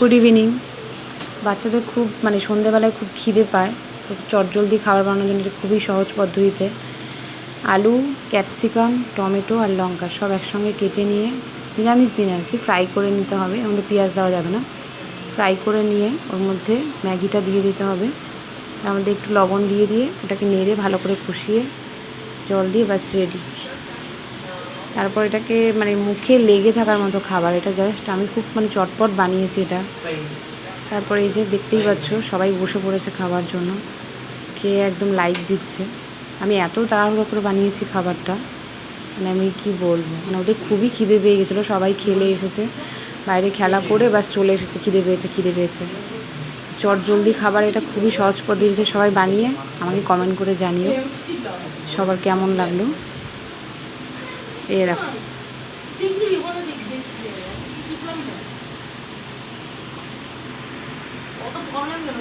Good evening. বাচ্চাদের খুব মানে সন্ধেবেলায় খুব খিদে পায়। তো চটজলদি খাবার বানানোর জন্য খুবই সহজ পদ্ধতিতে। আলু, ক্যাপসিকাম, টমেটো আর লঙ্কা সব একসঙ্গে কেটে নিয়ে নিরামিষ দিন আর কি ফ্রাই করে নিতে হবে। এর মধ্যে পেঁয়াজ দেওয়া যাবে না। ফ্রাই করে নিয়ে ওর মধ্যে ম্যাগিটা দিয়ে দিতে হবে। তার মধ্যে একটু লবণ দিয়ে দিয়ে ওটাকে নেড়ে ভালো করে কষিয়ে জল দিয়ে বাস রেডি। তারপর এটাকে মানে মুখে লেগে থাকার মতো খাবার, এটা জাস্ট আমি খুব মানে চটপট বানিয়েছি এটা। তারপরে এই যে দেখতেই পাচ্ছ, সবাই বসে পড়েছে খাবার জন্য। খেয়ে একদম লাইক দিচ্ছে। আমি এত তাড়াহুড়ো করে বানিয়েছি খাবারটা। মানে আমি কি বলব? মানে ওদের খুবই খিদে পেয়ে গেছিল, সবাই খেলে এসেছে। বাইরে খেলা করে ব্যাস চলে এসেছে, খিদে পেয়েছে খিদে পেয়েছে। চট জলদি খাবার, এটা খুবই সহজ পদ্ধতিতে সবাই বানিয়ে আমাকে কমেন্ট করে জানিও। সবার কেমন লাগল? এই দেখো। অত প্রবলেম কেন